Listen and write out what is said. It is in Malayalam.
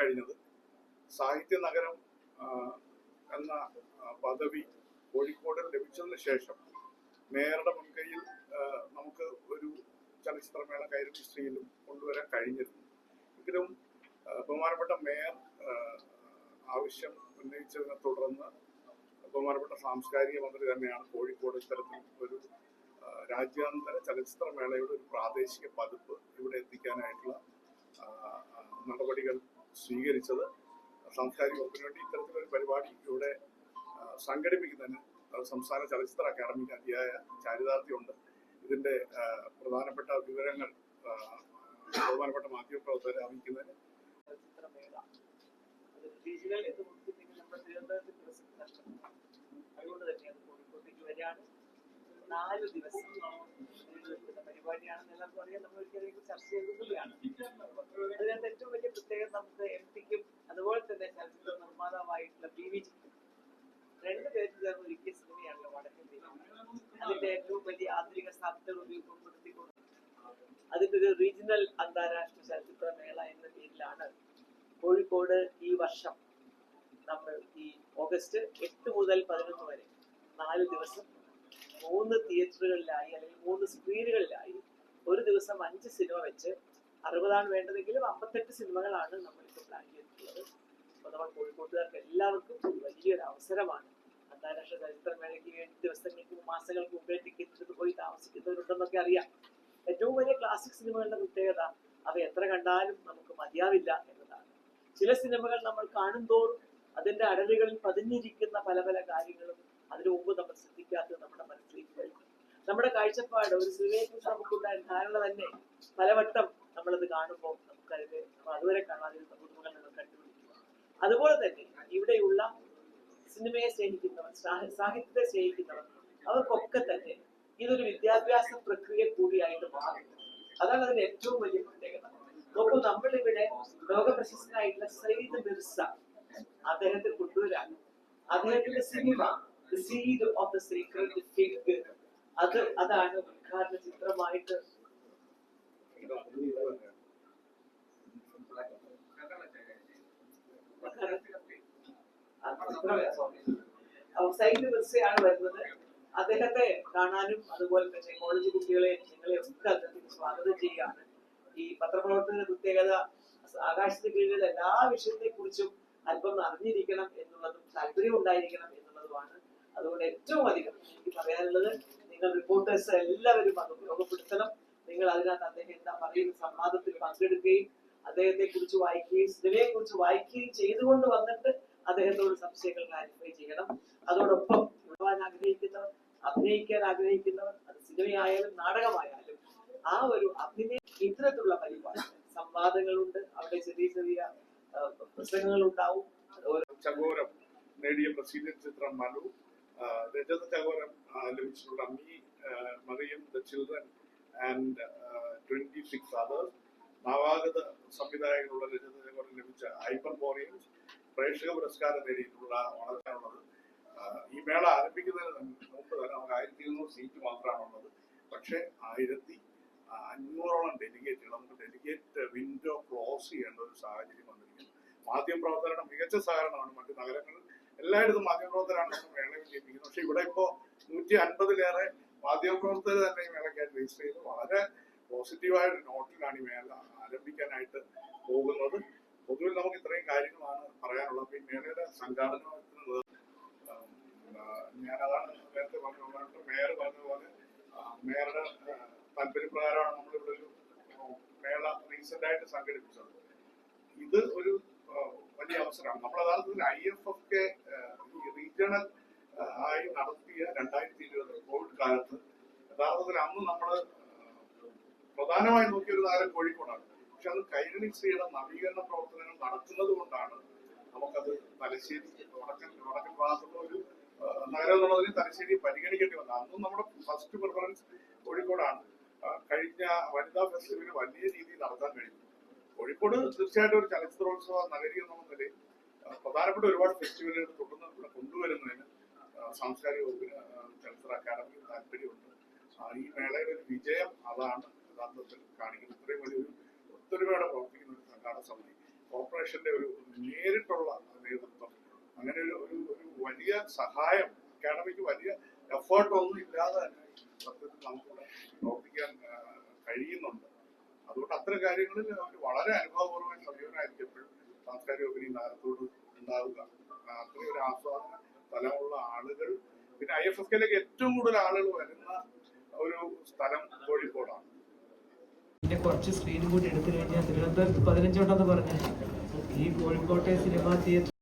കഴിഞ്ഞത്. സാഹിത്യ നഗരം എന്ന പദവി കോഴിക്കോട് ലഭിച്ചതിന് ശേഷം മേയറുടെ മുൻകൈയിൽ നമുക്ക് ഒരു ചലച്ചിത്രമേള കൈരളി സ്ത്രീയിലും കൊണ്ടുവരാൻ കഴിഞ്ഞിരുന്നു. എങ്കിലും ബഹുമാനപ്പെട്ട മേയർ ആവശ്യം ഉന്നയിച്ചതിനെ തുടർന്ന് ബഹുമാനപ്പെട്ട സാംസ്കാരിക മന്ത്രി തന്നെയാണ് കോഴിക്കോട് ഇത്തരത്തിൽ ഒരു രാജ്യാന്തര ചലച്ചിത്രമേളയുടെ ഒരു പ്രാദേശിക പതിപ്പ് ഇവിടെ എത്തിക്കാനായിട്ടുള്ള നടപടികൾ സ്വീകരിച്ചത്. സാംസ്കാരിക വകുപ്പിന് വേണ്ടി ഇത്തരത്തിലൊരു പരിപാടി ഇവിടെ സംഘടിപ്പിക്കുന്നതിന് സംസ്ഥാന ചലച്ചിത്ര അക്കാദമിക്ക് അതിയായ ചാരിതാർത്ഥ്യമുണ്ട്. ഇതിന്റെ പ്രധാനപ്പെട്ട വിവരങ്ങൾ ബഹുമാനപ്പെട്ട മാധ്യമപ്രവർത്തകരെ അറിയിക്കുന്നതിന് അതുകൊണ്ട് തന്നെ നാല് ദിവസം പരിപാടിയാണെന്ന് എല്ലാവർക്കും അറിയാം. നമ്മൾ ഒരിക്കലും ചർച്ച ചെയ്തിട്ടുള്ളതാണ് അതിനകത്ത് ഏറ്റവും വലിയ പ്രത്യേകത നമുക്ക് എം പിക്കും അതുപോലെ തന്നെ ചലച്ചിത്ര നിർമ്മാതാവായിട്ടുള്ള പി വി ജിക്കും രണ്ട് പേരും ചേർന്ന് ഒരുക്കിയ സിനിമയാണല്ലോ വടക്കൻ അതിന്റെ ഏറ്റവും വലിയ ആധുനിക സാധ്യതകൾ ഉപയോഗപ്പെടുത്തിക്കൊണ്ട് അതിന്റെ ഒരു റീജിയണൽ അന്താരാഷ്ട്ര ചലച്ചിത്ര മേള എന്ന പേരിലാണ് കോഴിക്കോട് ഈ വർഷം നമ്മൾ ഈ ഓഗസ്റ്റ് എട്ട് മുതൽ പതിനൊന്ന് വരെ നാല് ദിവസം മൂന്ന് തിയേറ്ററുകളിലായി അല്ലെങ്കിൽ മൂന്ന് സ്ക്രീനുകളിലായി ഒരു ദിവസം അഞ്ച് സിനിമ വെച്ച് അറുപതാണ് വേണ്ടതെങ്കിലും അമ്പത്തെട്ട് സിനിമകളാണ് നമ്മളിപ്പോൾ പ്ലാൻ ചെയ്തിട്ടുള്ളത്. അപ്പോൾ നമ്മൾ കോഴിക്കോട്ടുകാർക്ക് എല്ലാവർക്കും വലിയൊരു അവസരമാണ്. അന്താരാഷ്ട്ര ചലച്ചിത്രമേളയ്ക്ക് വേണ്ടി ദിവസങ്ങൾക്ക് മാസങ്ങൾക്ക് മുമ്പേ ടിക്കറ്റ് എടുത്ത് പോയി താമസിക്കുന്നവരുണ്ടെന്നൊക്കെ അറിയാം. ഏറ്റവും വലിയ ക്ലാസിക് സിനിമകളുടെ പ്രത്യേകത അവ എത്ര കണ്ടാലും നമുക്ക് മതിയാവില്ല എന്നതാണ്. ചില സിനിമകൾ നമ്മൾ കാണുന്തോറും അതിന്റെ അടലുകളിൽ പതിഞ്ഞിരിക്കുന്ന പല പല കാര്യങ്ങളും അതിനു മുമ്പ് നമ്മൾ ശ്രദ്ധിക്കാത്തത് നമ്മുടെ മനസ്സിലേക്ക് വരും നമ്മുടെ കാഴ്ചപ്പാട് ഒരു സിനിമയെ കുറിച്ച് നമുക്കുണ്ടായ ധാരണ തന്നെ പലവട്ടം നമ്മളത് കാണുമ്പോൾ നമുക്കതിൽ അതുവരെ കാണാതിരുന്ന പുതുമകൾ നമ്മൾ കണ്ടുപിടിക്കുക. അതുപോലെ തന്നെ ഇവിടെയുള്ള സിനിമയെ സ്നേഹിക്കുന്നവർ സാഹി- സാഹിത്യത്തെ സ്നേഹിക്കുന്നവർ അവർക്കൊക്കെ തന്നെ ഇതൊരു വിദ്യാഭ്യാസ പ്രക്രിയ കൂടിയായിട്ട് മാറും. അതാണ് അതിന് ഏറ്റവും വലിയ പ്രത്യേകത. നോക്കൂ നമ്മളിവിടെ ലോക പ്രശസ്തനായിട്ടുള്ള സയ്യിദ് മിർസ അദ്ദേഹത്തെ കൊണ്ടുവരാണ്. അദ്ദേഹത്തിന്റെ cinema the seed of the secret അത് അതാണ് ഉദ്ഘാടന ചിത്രമായിട്ട് അപ്പൊ സൈഡ് മിർസയാണ് വരുന്നത്. അദ്ദേഹത്തെ കാണാനും അതുപോലെ തന്നെ കോളേജ് കുട്ടികളെ നിങ്ങളെ ഒക്കെ അദ്ദേഹത്തിന് സ്വാഗതം ചെയ്യുകയാണ്. ഈ പത്രപ്രവർത്തന പ്രത്യേകത ആകാശത്തിന് കീഴിൽ എല്ലാ വിഷയത്തെ കുറിച്ചും അല്പം അറിഞ്ഞിരിക്കണം എന്നുള്ളതും താല്പര്യം ഉണ്ടായിരിക്കണം എന്നുള്ളതുമാണ് അതുകൊണ്ട് ഏറ്റവും അധികം എനിക്ക് പറയാനുള്ളത്. നിങ്ങൾ റിപ്പോർട്ടേഴ്സ് എല്ലാവരും അത് ഉപയോഗപ്പെടുത്തണം. നിങ്ങൾ അതിനകത്ത് അദ്ദേഹം എന്താ പറയുന്ന സംവാദത്തിൽ പങ്കെടുക്കുകയും അദ്ദേഹത്തെ കുറിച്ച് വായിക്കുകയും സിനിമയെ കുറിച്ച് വായിക്കുകയും ചെയ്തുകൊണ്ട് വന്നിട്ട് അദ്ദേഹത്തോട് സംശയങ്ങൾ ക്ലാരിഫൈ ചെയ്യണം. അതോടൊപ്പം ഉൾവാൻ ആഗ്രഹിക്കുന്നവർ അഭിനയിക്കാൻ ആഗ്രഹിക്കുന്നവർ അത് സിനിമയായാലും നാടകമായാലും ആ ഒരു അഭിനയ ഇത്തരത്തിലുള്ള പരിപാടി സംവാദങ്ങളുണ്ട്. അവിടെ ചെറിയ ചെറിയ പ്രസംഗങ്ങൾ ഉണ്ടാവും നേടിയ ബ്രസീലിയൻ ചിത്രം മനു രജത ചകോരം ലഭിച്ചിട്ടുള്ള me Maryam the children and twenty six others നവാഗത സംവിധായകനുള്ള രജത ചകോരം ലഭിച്ച ഹൈപ്പർ ബോറിയൻസ് പ്രേക്ഷക പുരസ്കാരം നേടിയിട്ടുള്ള വളർത്താനുള്ളത് ഈ മേള ആരംഭിക്കുന്നതിന് മുമ്പ് തന്നെ നമുക്ക് ആയിരത്തി ഇരുന്നൂറ് സീറ്റ് മാത്രമാണുള്ളത്. പക്ഷേ ആയിരത്തി അഞ്ഞൂറോളം ഡെലിഗേറ്റുകൾ നമുക്ക് ഡെലിഗേറ്റ് വിൻഡോ ക്ലോസ് ചെയ്യേണ്ട ഒരു സാഹചര്യം വന്നിരിക്കുന്നു. മാധ്യമപ്രവർത്തകരുടെ മികച്ച സഹകരണമാണ് മറ്റു നഗരങ്ങളിൽ എല്ലായിടത്തും മാധ്യമപ്രവർത്തകരാണ് നമ്മൾ മേള വിജയിപ്പിക്കുന്നത് പക്ഷെ ഇവിടെ ഇപ്പോൾ നൂറ്റി അൻപതിലേറെ മാധ്യമപ്രവർത്തകർ തന്നെ ഈ മേളയ്ക്കായിട്ട് രജിസ്റ്റർ ചെയ്ത് വളരെ പോസിറ്റീവായ നോട്ടിലാണ് ഈ മേള ആരംഭിക്കാനായിട്ട് പോകുന്നത്. പൊതുവിൽ നമുക്ക് ഇത്രയും കാര്യങ്ങളാണ് പറയാനുള്ളത്. അപ്പൊ ഈ മേളയുടെ ഞാൻ അതാണ് നേരത്തെ പറഞ്ഞു മേയർ പറഞ്ഞ പോലെ മേയറുടെ താല്പര്യപ്രകാരമാണ് നമ്മളിവിടെ ഒരു മേള റീസെന്റ് ആയിട്ട് സംഘടിപ്പിച്ചത്. ഇത് ഒരു വലിയ അവസരമാണ്. നമ്മൾ യഥാർത്ഥത്തിൽ I F F K regional ആയി നടത്തിയ രണ്ടായിരത്തി കാലത്ത്. യഥാർത്ഥത്തിൽ അന്ന് നമ്മൾ പ്രധാനമായി നോക്കിയ ഒരു താരം കോഴിക്കോടാണ്. പക്ഷെ അത് കൈരളി സ്ത്രീയുടെ നവീകരണ പ്രവർത്തനങ്ങൾ നടക്കുന്നത് കൊണ്ടാണ് നമുക്കത് തലശ്ശേരി വടക്കൻ വടക്കൻ ഭാഗത്തുള്ള ഒരു നഗരം എന്നുള്ളതിന് തലശ്ശേരി പരിഗണിക്കേണ്ടി വന്നത് അന്നും നമ്മുടെ ഫസ്റ്റ് പ്രിഫറൻസ് കോഴിക്കോടാണ്. കഴിഞ്ഞ വനിതാ ഫെസ്റ്റിവൽ വലിയ രീതിയിൽ നടത്താൻ കഴിഞ്ഞു. കോഴിക്കോട് തീർച്ചയായിട്ടും ഒരു ചലച്ചിത്രോത്സവ നഗരി എന്നുള്ള നിലയിൽ പ്രധാനപ്പെട്ട ഒരുപാട് ഫെസ്റ്റിവലുകൾ തുടർന്ന് കൊണ്ടുവരുന്നതിന് സാംസ്കാരിക വകുപ്പിന് ചലച്ചിത്ര അക്കാദമിക്ക് താല്പര്യമുണ്ട്. ഈ മേളയുടെ ഒരു വിജയം അതാണ് യഥാർത്ഥത്തിൽ കാണിക്കുന്നത്. ഇത്രയും വലിയൊരു ഒത്തൊരുമയോടെ പ്രവർത്തിക്കുന്ന ഒരു സംഘാടന സമിതി. കോർപ്പറേഷന്റെ ഒരു നേരിട്ടുള്ള നേതൃത്വം. അങ്ങനെ ഒരു ഒരു വലിയ സഹായം അക്കാഡമിക്ക് വലിയ എഫേർട്ട് ഒന്നും ഇല്ലാതെ തന്നെ സത്യത്തിൽ നമുക്കിവിടെ പ്രവർത്തിക്കാൻ കഴിയുന്നുണ്ട്. അതുകൊണ്ട് അത്തരം കാര്യങ്ങളിൽ അവർ വളരെ അനുഭവപൂർവമായ സമീപനമായിരിക്കും എപ്പോഴും സാംസ്കാരിക ഉപരി നഗരത്തോട് ഉണ്ടാവുക. അത്രയും ഒരു ആസ്വാദന സ്ഥലമുള്ള ആളുകൾ പിന്നെ ഐ എഫ് എസ് കെയിലേക്ക് ഏറ്റവും കൂടുതൽ ആളുകൾ വരുന്ന ഒരു സ്ഥലം കോഴിക്കോടാണ്. പിന്നെ കുറച്ച് സ്ക്രീനും കൂടി എടുത്തു കഴിഞ്ഞാൽ തിരുവനന്തപുരത്ത് പതിനഞ്ചോട്ടെന്ന് പറഞ്ഞു ഈ കോഴിക്കോട്ടെ സിനിമാ തിയേറ്റർ